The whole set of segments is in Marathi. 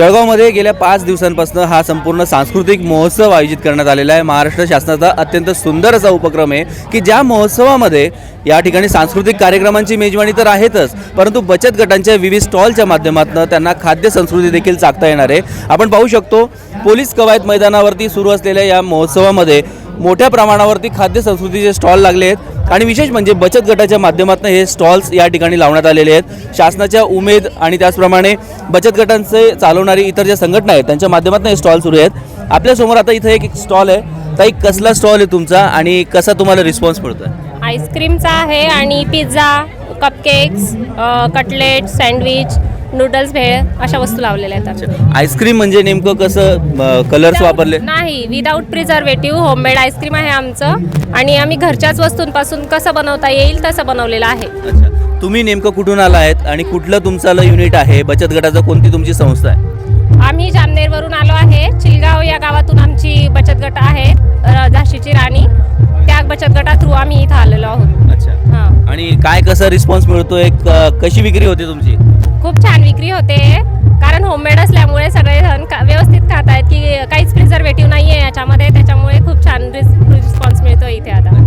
जळगावमध्ये गेल्या पाच दिवसांपासून हा संपूर्ण सांस्कृतिक महोत्सव आयोजित करण्यात आलेला आहे. महाराष्ट्र शासनाचा अत्यंत सुंदर असा उपक्रम आहे की ज्या महोत्सवामध्ये या ठिकाणी सांस्कृतिक कार्यक्रमांची मेजवानी तर आहेतच परंतु बचत गटांच्या विविध स्टॉलच्या माध्यमातून त्यांना खाद्य संस्कृती देखील चाकता येणार आहे. आपण पाहू शकतो पोलीस कवायत मैदानावरती सुरू असलेल्या या महोत्सवामध्ये मोठ्या प्रमाणावरती खाद्य संस्कृतीचे स्टॉल लागले आहेत. आणि विशेष म्हणजे बचत गटाच्या माध्यमातून हे स्टॉल्स या ठिकाणी लावण्यात आलेले आहेत. शासनाच्या उमेद आणि त्याचप्रमाणे बचत गटांचे चालवणारी इतर ज्या संघटना आहेत त्यांच्या माध्यमातून हे स्टॉल सुरू आहेत. आपल्यासमोर आता इथं एक स्टॉल आहे. ताई कसला स्टॉल आहे तुमचा आणि कसा तुम्हाला रिस्पॉन्स मिळतोय? आईस्क्रीमचा आहे आणि pizza cupcakes cutlet sandwich noodles भेळ अशा वस्तू लावलेल्या आहेत आम्ही. आईस्क्रीम म्हणजे नेमकं कसं कलर्स वापरले? नाही विदाऊट प्रिझर्वेटिव्ह होममेड आईस्क्रीम आहे आमचं. आणि आम्ही घरच्याच वस्तूंपासून कसं बनवता येईल तसं बनवलेलं आहे. अच्छा. तुम्ही नेमकं कुठून आला आहेत आणि कुठलं तुमचं युनिट आहे? बचत गटाचं कोणती तुमची संस्था आहे? आम्ही जामनेरवरून आलो आहे. चिलगाव या गावातून आमची बचत गट आहे झाशीची राणी. त्या बचत गटा थ्रू आम्ही इथं आलेलो आहोत. अच्छा. हां. आणि काय कसं रिस्पॉन्स मिळतोय? क- कशी विक्री होते तुमची? खूप छान विक्री होते. कारण होममेड असल्यामुळे सगळेजण का व्यवस्थित खात आहेत की काहीच प्रिझर्वेटिव्ह नाही आहे याच्यामध्ये. त्याच्यामुळे खूप छान रिस्पॉन्स मिळतो इथे आता.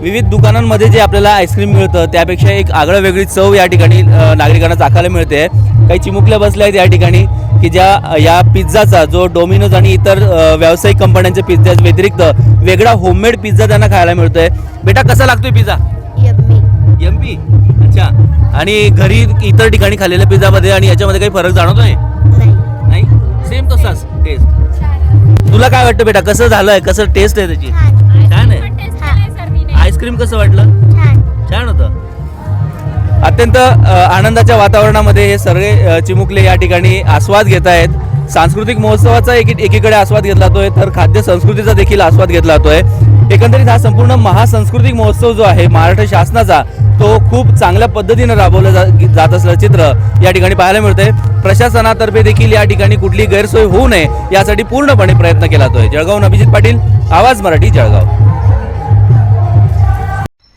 विविध दुकानांमध्ये जे आपल्याला आईस्क्रीम मिळतं त्यापेक्षा एक आगळं वेगळी चव या ठिकाणी नागरिकांना चाखायला मिळते. काही चिमुकल्या बसल्या आहेत या ठिकाणी की ज्या या पिझ्झाचा जो डोमिनोज आणि इतर व्यावसायिक कंपन्यांच्या पिझ्झा व्यतिरिक्त वेगळा होममेड पिझ्झा त्यांना खायला मिळतोय. बेटा कसा लागतोय पिझ्झा? आणि घरी इतर ठिकाणी खाल्लेल्या पिझ्झामध्ये आणि याच्यामध्ये काही फरक जाणवतोय? नाही. नाही? सेम तसाच टेस्ट तुला काय वाटतं बेटा? कसं झालंय? कसं टेस्ट आहे त्याची? छान. आहे? आईस्क्रीम कसं वाटलं? छान. होतं. अत्यंत आनंदाच्या वातावरणामध्ये हे सगळे चिमुकले या ठिकाणी आस्वाद घेत आहेत. सांस्कृतिक महोत्सवाचा एक एकीकडे आस्वाद घेतला जातोय तर खाद्य संस्कृतीचा देखील आस्वाद घेतला जातोय एकंदरीत हा संपूर्ण महासंस्कृतिक महोत्सव जो आहे महाराष्ट्र शासनाचा तो खूप चांगल्या पद्धतीनं राबवलं जा- जात असल्याचं चित्र या ठिकाणी पाहायला मिळतंय. प्रशासनातर्फे देखील या ठिकाणी कुठली गैरसोय होऊ नये यासाठी पूर्णपणे प्रयत्न केला जातोय. जळगावहून अभिजित पाटील आवाज मराठी जळगाव.